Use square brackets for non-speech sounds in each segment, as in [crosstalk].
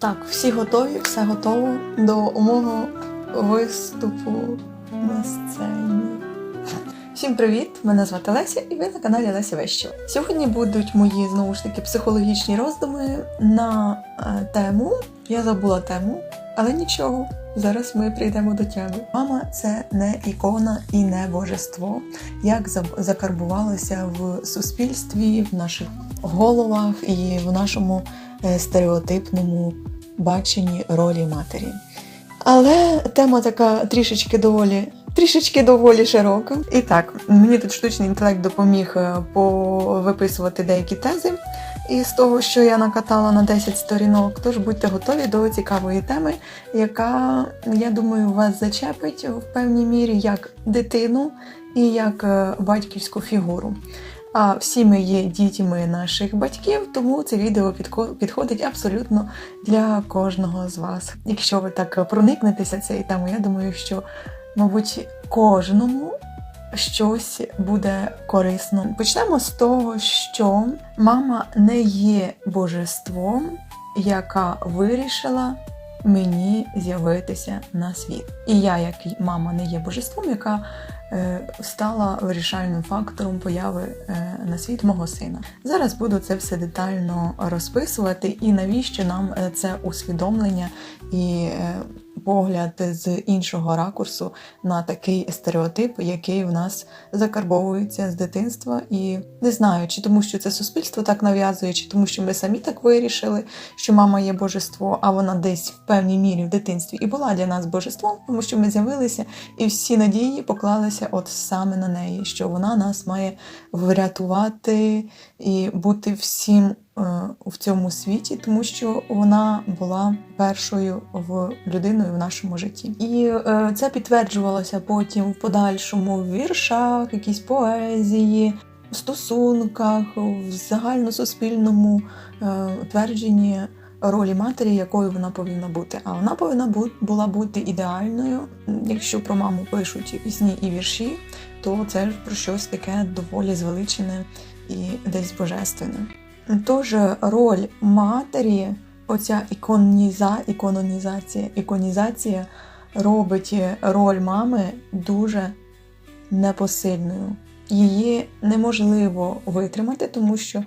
Так, всі готові, все готово до мого виступу на сцені. Всім привіт! Мене звати Леся, і ви на каналі Леся Вещева. Сьогодні будуть мої знову ж таки психологічні роздуми на е, тему. Я забула тему, але нічого. Зараз ми прийдемо до теми. Мама це не ікона і не божество, як закарбувалося в суспільстві, в наших головах і в нашому стереотипному баченні ролі матері. Але тема така трішечки доволі. Трішечки доволі широка. І так, мені тут штучний інтелект допоміг е, повиписувати деякі тези із того, що я накатала на 10 сторінок. Тож будьте готові до цікавої теми, яка, я думаю, вас зачепить в певній мірі як дитину і як е, батьківську фігуру. А всі ми є дітьми наших батьків, тому це відео підходить абсолютно для кожного з вас. Якщо ви так проникнетеся цією темою, я думаю, що, мабуть, кожному щось буде корисно. Почнемо з того, що мама не є божеством, яка вирішила мені з'явитися на світ. І я, як мама, не є божеством, яка е, стала вирішальним фактором появи е, на світ мого сина. Зараз буду це все детально розписувати, і навіщо нам е, це усвідомлення і погляд з іншого ракурсу на такий стереотип, який в нас закарбовується з дитинства. І не знаю, чи тому, що це суспільство так нав'язує, чи тому, що ми самі так вирішили, що мама є божество, а вона десь в певній мірі в дитинстві і була для нас божеством, тому що ми з'явилися і всі надії поклалися от саме на неї, що вона нас має врятувати і бути всім в цьому світі, тому що вона була першою в людиною в нашому житті. І е, це підтверджувалося потім в подальшому в віршах, якійсь поезії. В стосунках, в загальносуспільному е, твердженні ролі матері, якою вона повинна бути. А вона повинна була бути ідеальною. Якщо про маму пишуть пісні і вірші, то це ж про щось таке доволі звеличене і десь божественне. Тож роль матері, оця іконіза, ікононізація, іконізація робить роль мами дуже непосильною. Її неможливо витримати, тому що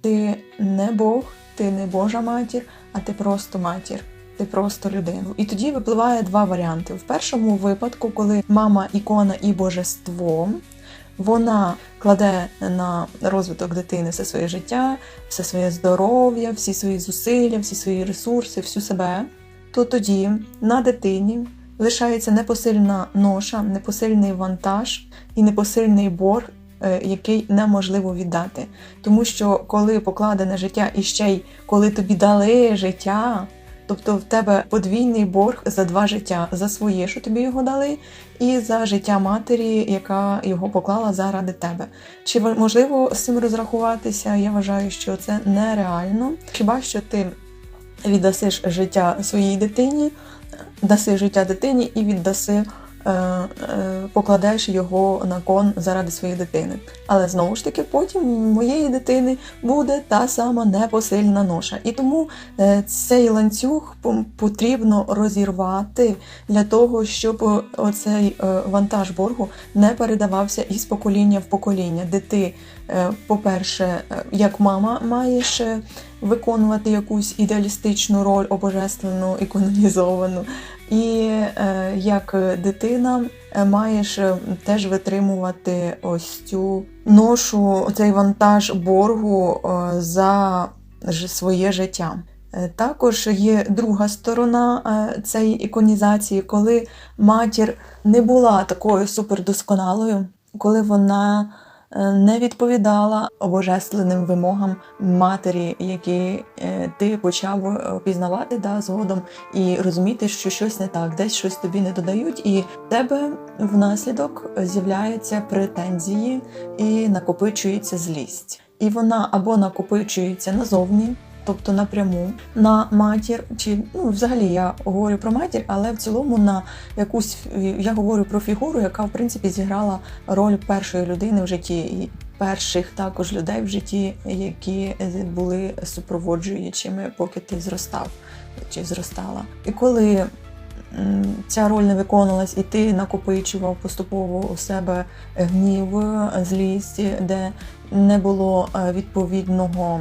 ти не Бог, ти не Божа матір, а ти просто матір. Ти просто людину. І тоді випливає два варіанти. В першому випадку, коли мама ікона і божество, вона кладе на розвиток дитини все своє життя, все своє здоров'я, всі свої зусилля, всі свої ресурси, всю себе, то тоді на дитині лишається непосильна ноша, непосильний вантаж і непосильний борг, е, який неможливо віддати. Тому що коли покладене життя і ще й коли тобі дали життя, тобто в тебе подвійний борг за два життя: за своє, що тобі його дали, і за життя матері, яка його поклала заради тебе. Чи можливо з цим розрахуватися? Я вважаю, що це нереально. Хіба що ти віддасиш життя своїй дитині, даси життя дитині і віддаси. Е, е, Покладеш його на кон заради своєї дитини. Але знову ж таки, потім моєї дитини буде та сама непосильна ноша. І тому е, цей ланцюг потрібно розірвати для того, щоб оцей вантаж боргу не передавався із покоління в покоління, де ти, по-перше, е, як мама маєш е, виконувати якусь ідеалістичну роль, обожественну, іконізовану, і е, як дитина е, маєш е, теж витримувати ось цю ношу, цей вантаж боргу е, за своє життя. Е, Також є друга сторона е, цієї іконізації, коли матір не була такою супердосконалою, коли вона е, не відповідала обожественним вимогам матері, які е, ти почав е, пізнавати да, згодом і розуміти, що щось не так, десь щось тобі не додають, і в тебе внаслідок з'являються претензії і накопичується злість. І вона або накопичується назовні, тобто напряму на матір, чи ну взагалі я говорю про матір, але в цілому на якусь я говорю про фігуру, яка в принципі зіграла роль першої людини в житті і перших також людей в житті, які були супроводжуючими, поки ти зростав чи зростала. І коли ця роль не виконувалась, і ти накопичував поступово у себе гнів, злість, де не було е, відповідного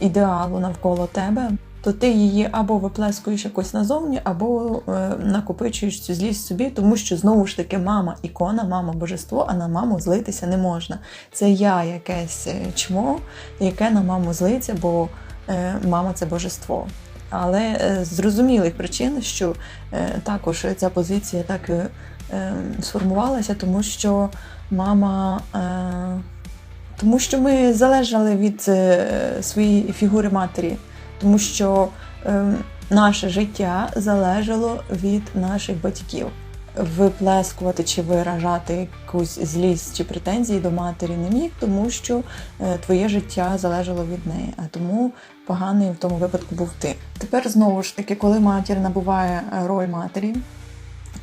ідеалу навколо тебе, то ти її або виплескуєш якось назовні, або е, накопичуєш цю злість собі, тому що знову ж таки мама ікона, мама божество, а на маму злитися не можна. Це я якесь е, чмо, яке на маму злиться, бо е, мама це божество. Але е, з зрозумілих причин, що е, також ця позиція так е, е, сформувалася, тому що мама. Тому що ми залежали від е, своєї фігури матері, тому що е, наше життя залежало від наших батьків. Виплескувати чи виражати якусь злість чи претензії до матері не міг, тому що е, твоє життя залежало від неї. А тому поганий в тому випадку був ти. Тепер знову ж таки, коли матір набуває роль матері,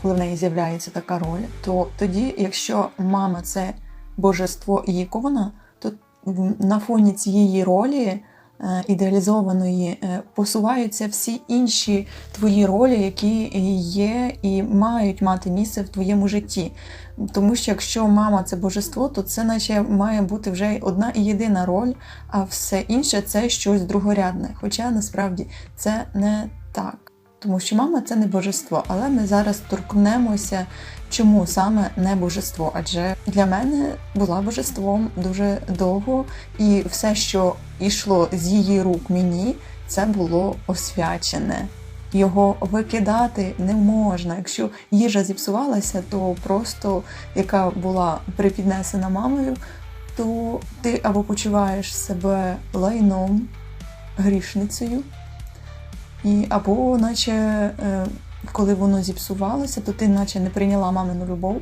коли в неї з'являється така роль, то тоді, якщо мама це божество і ікона, то в- на фоні цієї ролі е, ідеалізованої е, посуваються всі інші твої ролі, які є і мають мати місце в твоєму житті. Тому що якщо мама це божество, то це наче має бути вже одна і єдина роль, а все інше це щось другорядне. Хоча насправді це не так. Тому що мама це не божество, але ми зараз торкнемося, чому саме не божество. Адже для мене була божеством дуже довго, і все, що йшло з її рук мені, це було освячене. Його викидати не можна. Якщо їжа зіпсувалася, то просто яка була припіднесена мамою, то ти або почуваєш себе лайном, грішницею, і або, наче, е, коли воно зіпсувалося, то ти наче не прийняла мамину любов,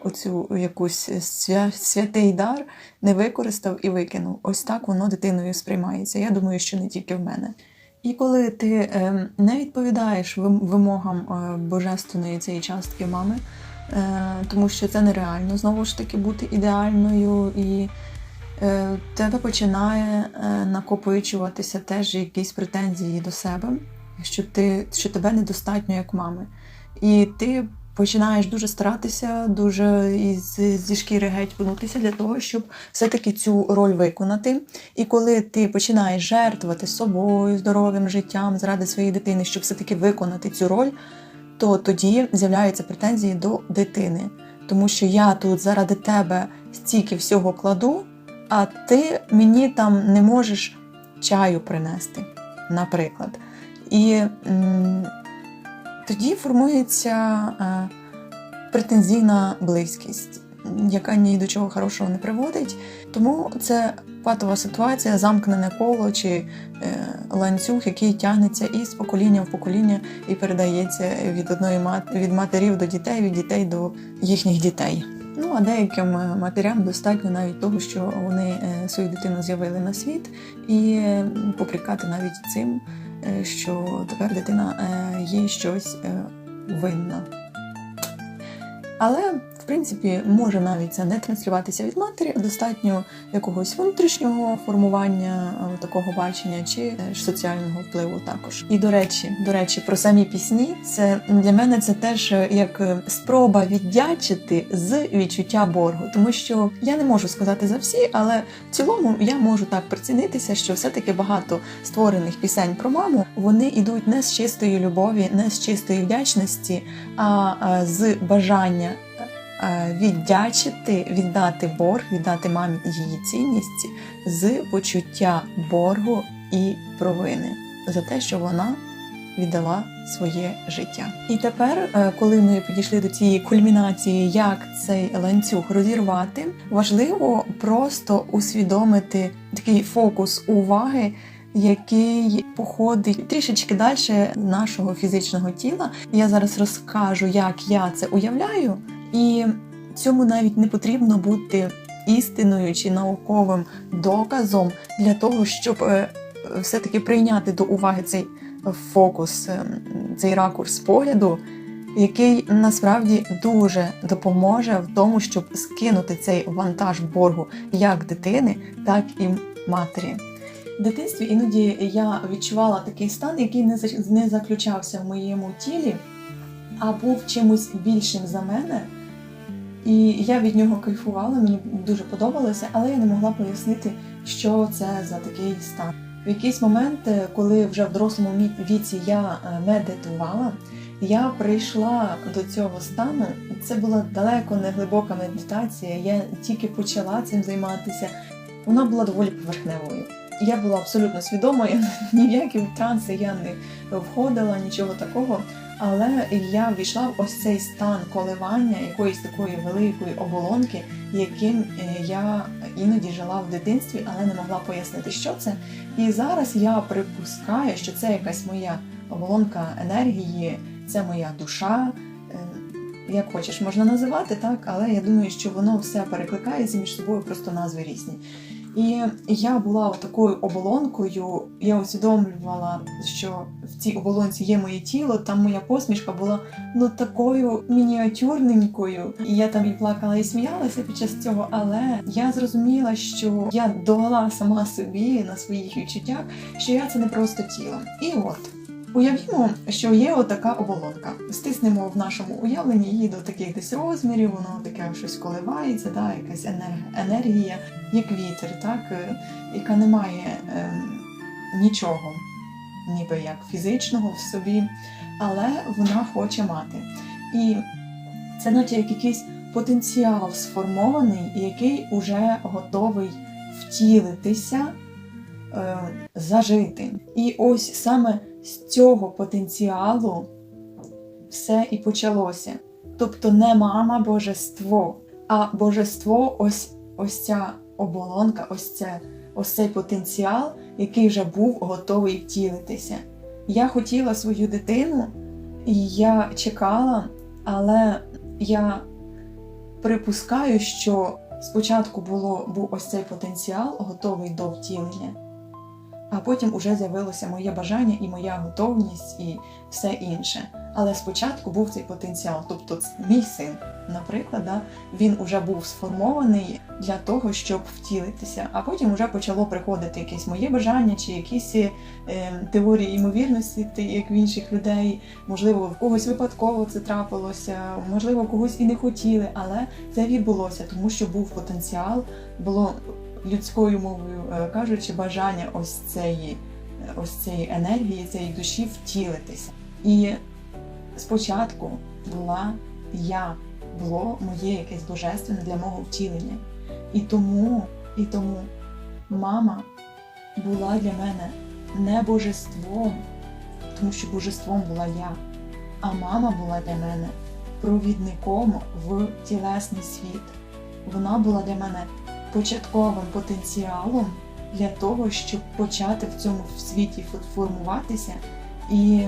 оцю якусь свя- святий дар, не використав і викинув. Ось так воно дитиною сприймається. Я думаю, що не тільки в мене. І коли ти е, не відповідаєш вимогам е, божественної цієї частки мами, е, тому що це нереально знову ж таки бути ідеальною, і е, в тебе починає е, накопичуватися теж якісь претензії до себе, що, ти, що тебе недостатньо як мами. І ти починаєш дуже старатися, дуже із, зі шкіри геть пнутися для того, щоб все-таки цю роль виконати. І коли ти починаєш жертвувати собою, здоров'ям, життям заради своєї дитини, щоб все-таки виконати цю роль, то тоді з'являються претензії до дитини. Тому що я тут заради тебе стільки всього кладу, а ти мені там не можеш чаю принести, наприклад. І м, тоді формується е, претензійна близькість, яка ні до чого хорошого не приводить. Тому це патова ситуація, замкнене коло чи е, ланцюг, який тягнеться із покоління в покоління і передається від одної мат- від матерів до дітей, від дітей до їхніх дітей. Ну а деяким е, матерям достатньо навіть того, що вони е, свою дитину з'явили на світ, і е, попрікати навіть цим, що тепер дитина їй щось винна. Але, принципі, може навіть це не транслюватися від матері, достатньо якогось внутрішнього формування е, такого бачення чи е, соціального впливу також. І до речі, до речі, про самі пісні, це для мене це теж е, як спроба віддячити з відчуття боргу, тому що я не можу сказати за всі, але в цілому я можу так прицінитися, що все-таки багато створених пісень про маму вони йдуть не з чистої любові, не з чистої вдячності, а з бажання віддячити, віддати борг, віддати мамі її цінність з почуття боргу і провини за те, що вона віддала своє життя. І тепер, е, коли ми підійшли до цієї кульмінації, як цей ланцюг розірвати, важливо просто усвідомити такий фокус уваги. Який походить трішечки далі нашого фізичного тіла. Я зараз розкажу, як я це уявляю, і цьому навіть не потрібно бути істиною чи науковим доказом для того, щоб е, все-таки прийняти до уваги цей фокус, е, цей ракурс погляду який насправді дуже допоможе в тому, щоб скинути цей вантаж боргу як дитини, так і матері. В дитинстві іноді я відчувала такий стан, який не за- не заключався в моєму тілі, а був чимось більшим за мене. І я від нього кайфувала, мені дуже подобалося, але я не могла пояснити, що це за такий стан. В якийсь момент, е, коли вже в дорослому віці я е, медитувала, я прийшла до цього стану. Це була далеко не глибока медитація. Я тільки почала цим займатися. Вона була доволі поверхневою. Я була абсолютно свідома, [laughs] я ні в які транси я не входила, нічого такого. Але я війшла в ось цей стан коливання якоїсь такої великої оболонки, яким е, я іноді жила в дитинстві, але не могла пояснити, що це. І зараз я припускаю, що це якась моя оболонка енергії, це моя душа. е, Як хочеш, можна називати так, але я думаю, що воно все перекликається між собою, просто назви різні. І я була такою оболонкою, я усвідомлювала, що в цій оболонці є моє тіло, там моя посмішка була ну такою мініатюрненькою. І я там і плакала, і сміялася під час цього. Але я зрозуміла, що я довела сама собі на своїх відчуттях, що я це не просто тіло. І от. Уявімо, що є отака оболонка. Стиснемо в нашому уявленні її до таких десь розмірів, воно таке щось коливається, да, якась енергія, як вітер, так, е, яка не має ем, нічого, ніби як фізичного в собі, але вона хоче мати. І це наче як якийсь потенціал сформований, який уже готовий втілитися, е, зажити. І ось саме з цього потенціалу все і почалося. Тобто не мама божество, а божество ось, ось ця оболонка, ось, це, ось цей потенціал, який вже був готовий втілитися. Я хотіла свою дитину, і я чекала, але я припускаю, що спочатку було, був ось цей потенціал, готовий до втілення, а потім уже з'явилося моє бажання і моя готовність і все інше. Але спочатку був цей потенціал, тобто мій син, наприклад, да, він вже був сформований для того, щоб втілитися, а потім вже почало приходити якесь моє бажання чи якісь е, теорії ймовірності, як в інших людей. Можливо, в когось випадково це трапилося, можливо, когось і не хотіли, але це відбулося, тому що був потенціал, було людською мовою е, кажучи, бажання ось цієї, ось цієї енергії, цієї душі втілитися. І спочатку була я, було моє якесь божественне для мого втілення. І тому, і тому мама була для мене не божеством, тому що божеством була я, а мама була для мене провідником в тілесний світ. Вона була для мене початковим потенціалом для того, щоб почати в цьому світі фо- формуватися. І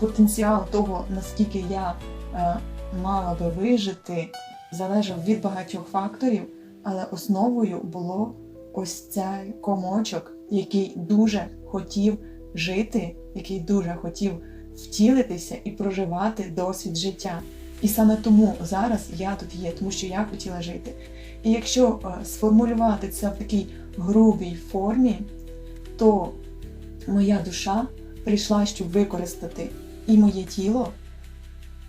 потенціал того, наскільки я е, мала би вижити, залежав від багатьох факторів, але основою було ось цей комочок, який дуже хотів жити, який дуже хотів втілитися і проживати досвід життя. І саме тому зараз я тут є, тому що я хотіла жити. І якщо е, сформулювати це в такій грубій формі, то моя душа прийшла, щоб використати і моє тіло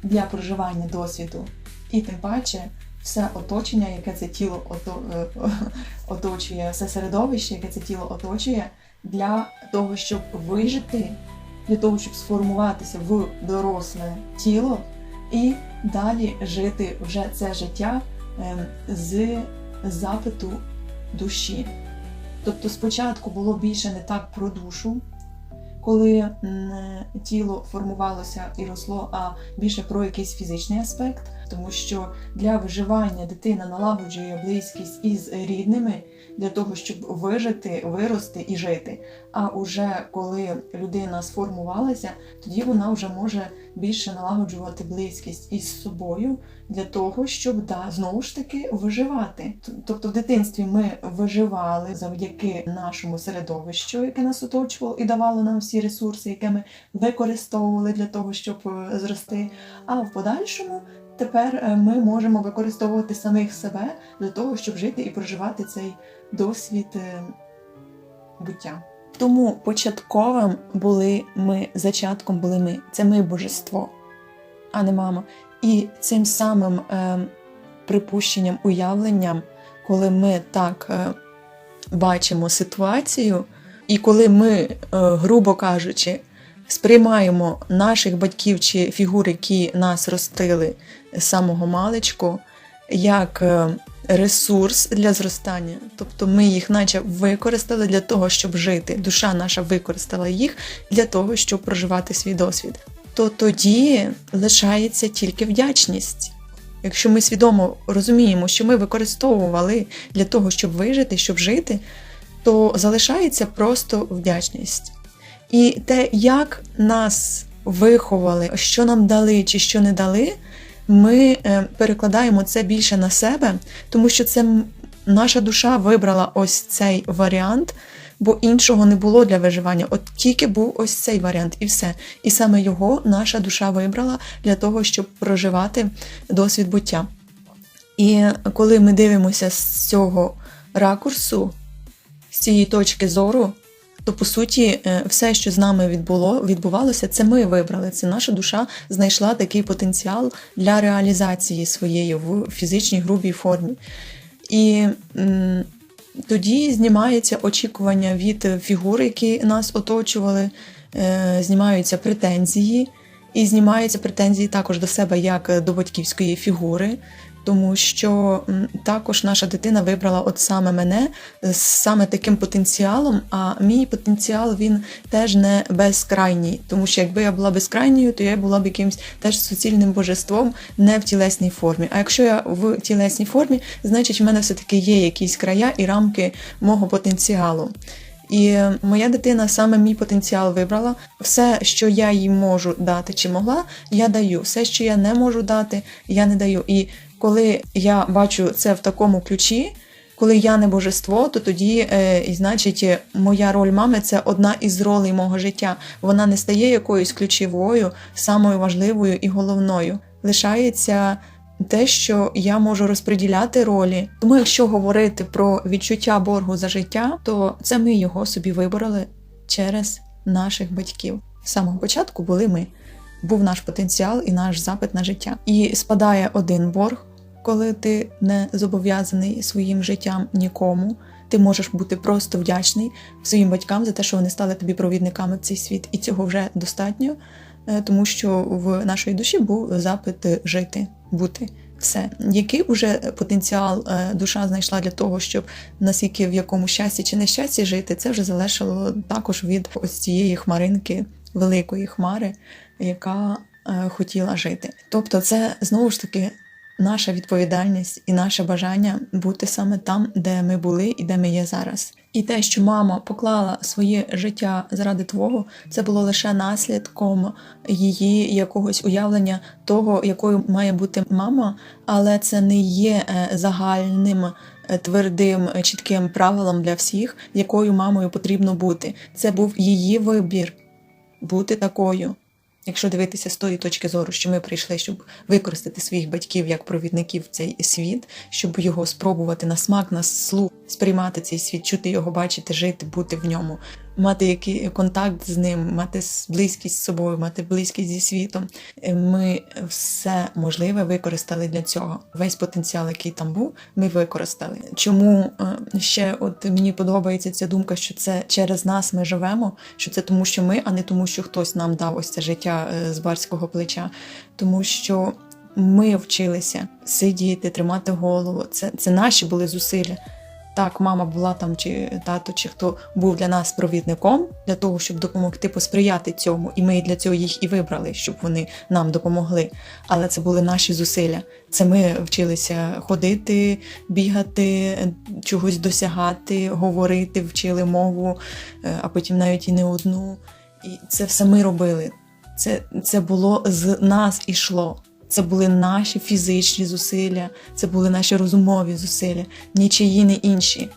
для проживання досвіду, і тим паче все оточення, яке це тіло е, [laughs] оточує, все середовище, яке це тіло оточує, для того, щоб вижити, для того, щоб сформуватися в доросле тіло і далі жити вже це життя ем, з запиту душі. Тобто спочатку було більше не так про душу, коли тіло формувалося і росло, а більше про якийсь фізичний аспект. Тому що для виживання дитина налагоджує близькість із рідними для того, щоб вижити, вирости і жити. А уже коли людина сформувалася, тоді вона вже може більше налагоджувати близькість із собою для того, щоб да, знову ж таки виживати. Тобто в дитинстві ми виживали завдяки нашому середовищу, яке нас оточувало, і давало нам всі ресурси, які ми використовували для того, щоб е, зрости. А в подальшому тепер е, ми можемо використовувати самих себе для того, щоб жити і проживати цей досвід е, буття. Тому початковим були ми, зачатком були ми. Це ми божество, а не мама. І цим самим е, припущенням, уявленням, коли ми так е, бачимо ситуацію, і коли ми, е, грубо кажучи, сприймаємо наших батьків чи фігур, які нас ростили з самого маличку, як е, ресурс для зростання. Тобто ми їх наче використали для того, щоб жити. Душа наша використала їх для того, щоб проживати свій досвід. То тоді лишається тільки вдячність. Якщо ми свідомо розуміємо, що ми використовували для того, щоб вижити, щоб жити, то залишається просто вдячність. І те, як нас виховали, що нам дали чи що не дали, ми е, перекладаємо це більше на себе, тому що це наша душа вибрала ось цей варіант, бо іншого не було для виживання. От тільки був ось цей варіант, і все. І саме його наша душа вибрала для того, щоб проживати досвід буття. І коли ми дивимося з цього ракурсу, з цієї точки зору, то по суті, е, все, що з нами відбуло, відбувалося, це ми вибрали. Це наша душа знайшла такий потенціал для реалізації своєї в фізичній грубій формі. І тоді знімається очікування від фігур, які нас оточували, е, знімаються претензії, і знімаються претензії також до себе як до батьківської фігури. Тому що також наша дитина вибрала от саме мене з саме таким потенціалом. А мій потенціал він теж не безкрайній. Тому що якби я була безкрайньою, то я була б якимось теж суцільним божеством не в тілесній формі. А якщо я в тілесній формі, значить в мене все-таки є якісь края і рамки мого потенціалу. І моя дитина саме мій потенціал вибрала. Все, що я їй можу дати чи могла, я даю. Все, що я не можу дати, я не даю. І коли я бачу це в такому ключі, коли я не божество, то тоді, е, значить, е, моя роль мами це одна із ролей мого життя. Вона не стає якоюсь ключовою, самою важливою і головною. Лишається те, що я можу розподіляти ролі. Тому, якщо говорити про відчуття боргу за життя, то це ми його собі вибороли через наших батьків. З самого початку були ми. Був наш потенціал і наш запит на життя. І спадає один борг, коли ти не зобов'язаний своїм життям нікому. Ти можеш бути просто вдячний своїм батькам за те, що вони стали тобі провідниками в цей світ, і цього вже достатньо, е, тому що в нашої душі був запит жити, бути. Все, який уже потенціал е, душа знайшла для того, щоб наскільки в якому щасті чи нещасті жити, це вже залежало також від ось цієї хмаринки, великої хмари, яка е, хотіла жити. Тобто, це знову ж таки наша відповідальність і наше бажання бути саме там, де ми були і де ми є зараз. І те, що мама поклала своє життя заради твого, це було лише наслідком її якогось уявлення того, якою має бути мама, але це не є е, загальним. е, Твердим чітким правилом для всіх, якою мамою потрібно бути. Це був її вибір бути такою. Якщо дивитися з тої точки зору, що ми прийшли, щоб використати своїх батьків як провідників в цей світ, щоб його спробувати на смак, на слух сприймати цей світ, чути його, бачити, жити, бути в ньому, мати який контакт з ним, мати близькість з собою, мати близькість зі світом. Е, Ми все можливе використали для цього. Весь потенціал, який там був, ми використали. Чому е, ще от мені подобається ця думка, що це через нас ми живемо, що це тому, що ми, а не тому, що хтось нам дав ось це життя е, з барського плеча, тому що. Ми вчилися сидіти, тримати голову. Це, це наші були зусилля. Так, мама була там, чи тато, чи хто був для нас провідником для того, щоб допомогти посприяти цьому, і ми для цього їх і вибрали, щоб вони нам допомогли. Але це були наші зусилля. Це ми вчилися ходити, бігати, чогось досягати, говорити, вчили мову, е, а потім навіть і не одну. І це все ми робили. Це, це було з нас ішло. Це були наші фізичні зусилля, це були наші розумові зусилля, нічиї не інші.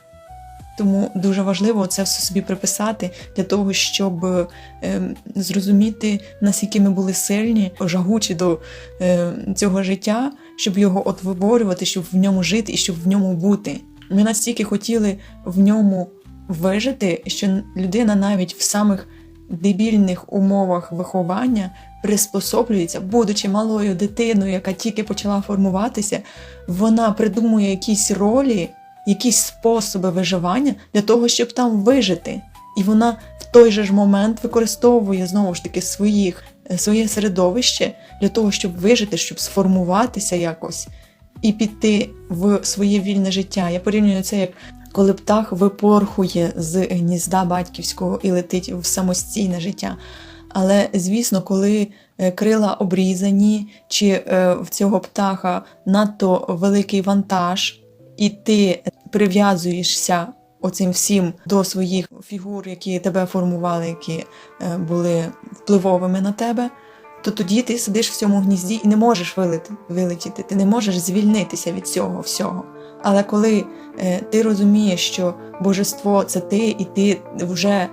Тому дуже важливо це все собі приписати для того, щоб е, зрозуміти, наскільки ми були сильні, жагучі до е, цього життя, щоб його от виборювати, щоб в ньому жити і щоб в ньому бути. Ми настільки хотіли в ньому вижити, що людина навіть в самих дебільних умовах виховання приспособлюється, будучи малою дитиною, яка тільки почала формуватися, вона придумує якісь ролі, якісь способи виживання для того, щоб там вижити. І вона в той же ж момент використовує знову ж таки своїх, е, своє середовище для того, щоб вижити, щоб сформуватися якось і піти в своє вільне життя. Я порівнюю це як коли птах випорхує з гнізда батьківського і летить в самостійне життя. Але звісно, коли е, крила обрізані, чи е, в цього птаха надто великий вантаж, і ти прив'язуєшся оцим всім до своїх фігур, які тебе формували, які е, були впливовими на тебе, то тоді ти сидиш в цьому гнізді і не можеш вилетіти, ти не можеш звільнитися від цього всього. Але коли ти розумієш, що божество це ти, і ти вже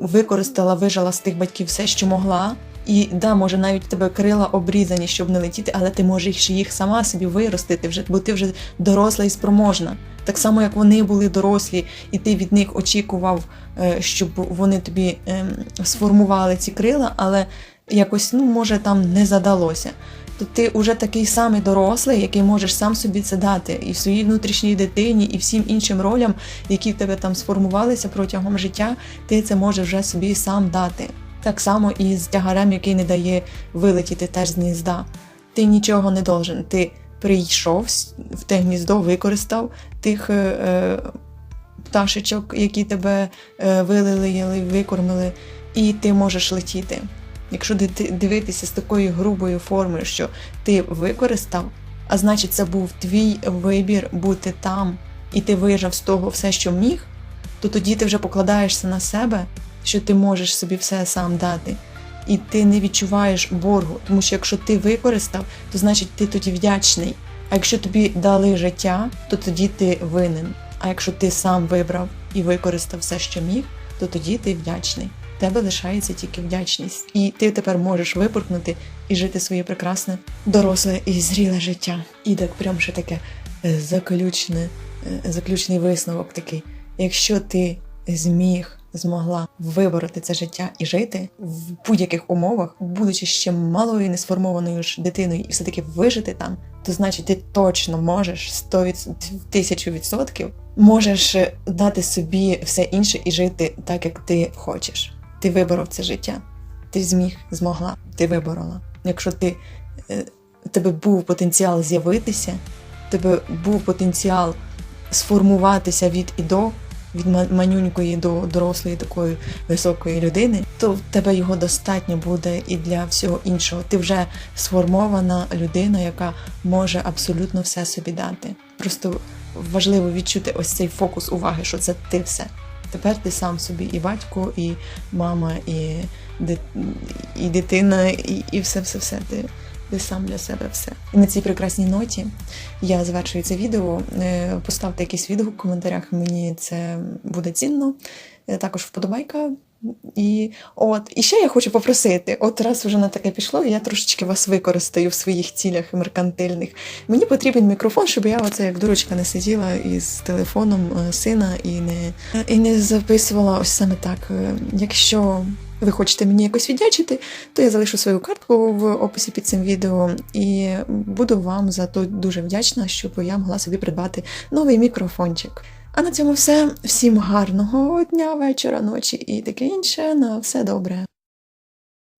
використала, вижила з тих батьків все, що могла. І да, може навіть тебе крила обрізані, щоб не летіти, але ти можеш їх сама собі виростити, вже, бо ти вже доросла і спроможна. Так само, як вони були дорослі, і ти від них очікував, е, щоб вони тобі ем, сформували ці крила, але якось, ну, може, там не задалося. То ти вже такий самий дорослий, який можеш сам собі це дати, і в своїй внутрішній дитині, і всім іншим ролям, які в тебе там сформувалися протягом життя, ти це можеш вже собі сам дати. Так само і з тягарем, який не дає вилетіти теж з гнізда. Ти нічого не должен. Ти прийшов в те гніздо, використав тих е, е, пташечок, які тебе е, вилили, викормили, і ти можеш летіти. Якщо ди- дивитися з такою грубою формою, що ти використав, а значить, це був твій вибір бути там, і ти вижав з того все, що міг, то тоді ти вже покладаєшся на себе, що ти можеш собі все сам дати. І ти не відчуваєш боргу, тому що якщо ти використав, то значить ти тоді вдячний. А якщо тобі дали життя, то тоді ти винен. А якщо ти сам вибрав і використав все, що міг, то тоді ти вдячний. Тебе лишається тільки вдячність, і ти тепер можеш випоркнути і жити своє прекрасне, доросле і зріле життя. І так прям ще таке е, заключне, е, заключний висновок такий. Якщо ти зміг, змогла вибороти це життя і жити в будь-яких умовах, будучи ще малою несформованою ж дитиною, і все-таки вижити там, то значить ти точно можеш 100 від... тисячу відсотків можеш е, дати собі все інше і жити так, як ти хочеш. Ти виборов це життя. Ти зміг, змогла, ти виборола. Якщо ти е, тебе був потенціал з'явитися, тебе був потенціал сформуватися від і до, від манюнької до дорослої такої високої людини, то в тебе його достатньо буде і для всього іншого. Ти вже сформована людина, яка може абсолютно все собі дати. Просто важливо відчути ось цей фокус уваги, що це ти все. Тепер ти сам собі і батько, і мама, і, і дитина, і, і все, все, все. Ти, ти сам для себе все. І на цій прекрасній ноті я завершую це відео. Е, Поставте якийсь відгук в коментарях, мені це буде цінно. Е, Також вподобайка. І от, і ще я хочу попросити: от раз вже на таке пішло, я трошечки вас використаю в своїх цілях меркантильних. Мені потрібен мікрофон, щоб я оце як дурочка не сиділа із телефоном е, сина і не, і не записувала ось саме так. Е, Якщо ви хочете мені якось віддячити, то я залишу свою картку в описі під цим відео і буду вам за то дуже вдячна, щоб я могла собі придбати новий мікрофончик. А на цьому все. Всім гарного дня, вечора, ночі і таке інше. На все добре.